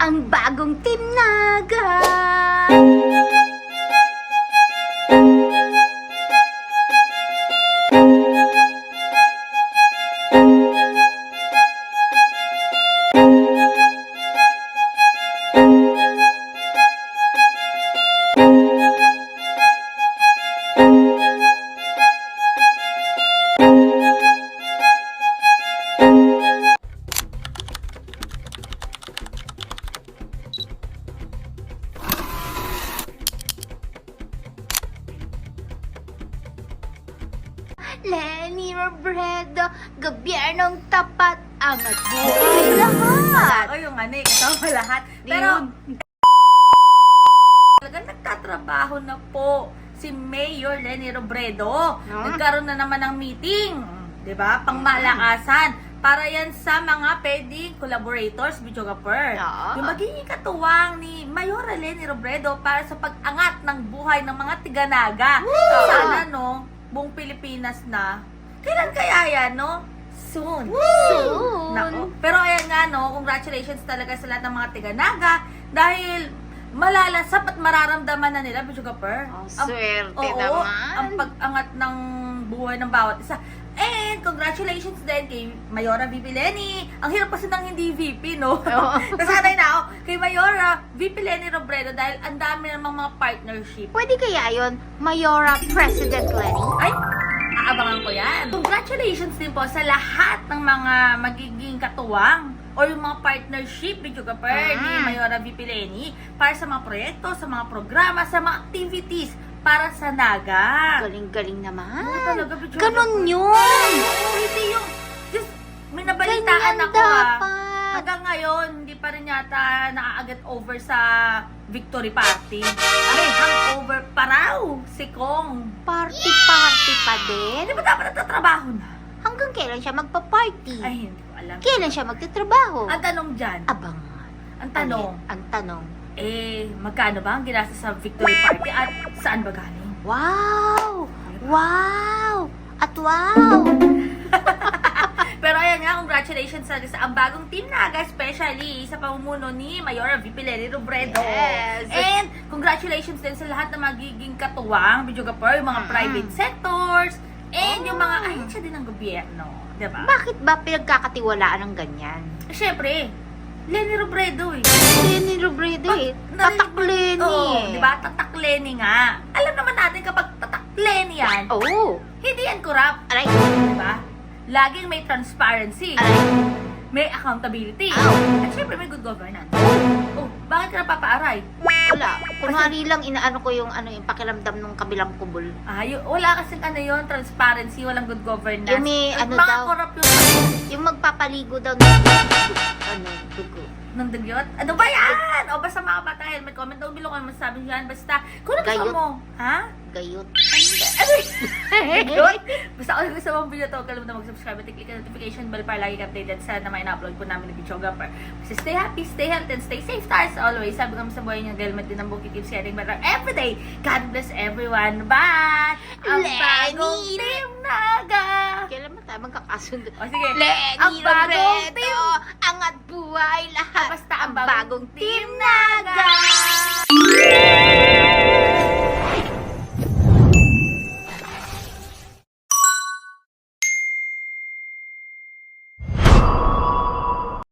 ang bagong Team Naga. Lenny Robredo, gobyernong tapat, angat buhay lahat. Ako yung ano, eh, kasama lahat. Pero, talagang nagtatrabaho na po si Mayor Lenny Robredo. No? Nagkaroon na naman ng meeting, 'di ba? Pangmalakasan para yan sa mga pwedeng collaborators, Bicho Gapper. Oo. Yung magiging katuwang ni Mayor Lenny Robredo para sa pag-angat ng buhay ng mga tiganaga. Sana, no, buong Pilipinas na. Kailan kaya yan, no? Soon. Soon. Nako. Pero ayan nga, no, congratulations talaga sa lahat ng mga tiganaga dahil malalasap at mararamdaman na nila, Bicho Gapper. Ang swerte Oo, naman. ang pag-angat ng buhay ng bawat isa. And congratulations din kay Mayora VP Lenny. Ang hirap kasi ng hindi VP, no? Oo. Nasanay na ako. Kay Mayora, VP Lenny Robredo dahil ang dami namang mga partnership. Pwede kaya yon Mayora President Lenny? Congratulations din po sa lahat ng mga magiging katuwang or yung mga partnership with Juga Per Ah. ni Mayora VP Lenny para sa mga proyekto, sa mga programa, sa mga activities para sa Naga. Galing-galing naman. Oo, talaga, Bicho. Ganon yun. Hindi yung, just, may nabalitaan Ganyan ako ah. dapat. Hanggang ngayon, hindi pa rin yata nakaagat over sa victory party. May hangover pa raw si Kong. Party-party pa din. Hindi ba dapat nagtatrabaho na? Hanggang kailan siya magpa-party? Ay, hindi ko alam. Kailan siya magtatrabaho? Ang tanong dyan, Abangan. ang tanong, Ano? Ang tanong. eh, magkano ba ang ginasa sa victory party at saan ba galing? Wow! Wow! At wow! Congratulations sa, sa ang bagong team Naga, especially sa pamumuno ni Mayora VP Lenny Robredo. Yes. And congratulations din sa lahat na magiging katuwang, Bidyo Gapur, yung mga Mm. private sectors, and yung mga, Oh. ayun siya din ng gobyerno. Diba? Bakit ba pinagkakatiwalaan ng ganyan? Siyempre, Lenny Robredo eh. Lenny Robredo eh. Tatak Lenny Oo, eh. di ba? Tatak Lenny nga. Alam naman natin kapag tatak Lenny yan, Oo. hindi yan corrupt. Aray. Di ba? Laging may transparency. May accountability. At syempre may good governance. Oh, bakit ka napapaaray? Wala. Kunwari lang inaano ko yung ano yung pakiramdam ng kabilang kubol. Ah, y- wala kasing ano yun, transparency, walang good governance. Yung may At ano mga daw. corrupt yung Yung magpapaligo daw ng ano, dugo. ng dugyot. Ano ba yan? O basta mga bata, helmet, comment down below kung ano masasabi niyo yan. Basta, kung ano gusto Gayot. mo, ha? Gayot. Yun. Basta kung gusto mong video to, kalimutan mag-subscribe at i-click ang notification bell para lagi ka updated sa na may na-upload po namin Bicho Gapper. Kasi stay happy, stay healthy, and stay safe stars always. Sabi kami sa buhay niyo, helmet din ang book, keep sharing better every day. God bless everyone. Bye! Ang Lenny! bagong Team Naga! Kailan mo tayo magkakasundo? O sige, Lenny ang bagong Robredo, team angat buhay lahat. Basta ang bagong Team Team Naga!